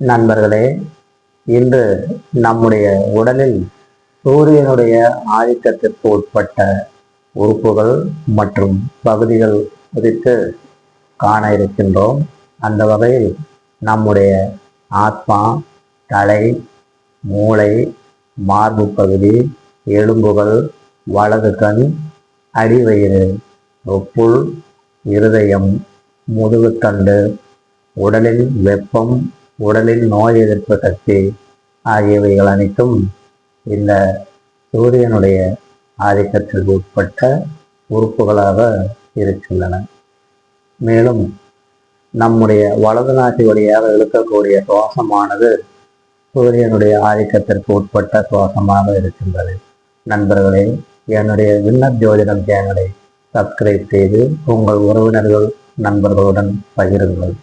நண்பர்களே இன்று நம்முடைய உடலில் சூரியனுடைய ஆதிக்கத்திற்கு உட்பட்ட உறுப்புகள் மற்றும் பகுதிகள் குறித்து காண இருக்கின்றோம். அந்த வகையில் நம்முடைய ஆத்மா தலை மூளை மார்பு பகுதி எலும்புகள் வலது கண் அடிவயிறு புல் இருதயம் முதுகுத்தண்டு உடலில் வெப்பம் உடலில் நோய் எதிர்ப்பு சக்தி ஆகியவைகள் அனைத்தும் இந்த சூரியனுடைய ஆதிக்கத்திற்கு உட்பட்ட உறுப்புகளாக இருக்கின்றன. மேலும் நம்முடைய வலது நாட்டு வழியாக இழுக்கக்கூடிய சுவாசமானது சூரியனுடைய ஆதிக்கத்திற்கு உட்பட்ட சுவாசமாக இருக்கின்றது. நண்பர்களே என்னுடைய விண்ணப் ஜோதிடம் சேனலை சப்ஸ்கிரைப் செய்து உங்கள் உறவினர்கள் நண்பர்களுடன் பகிருங்கள்.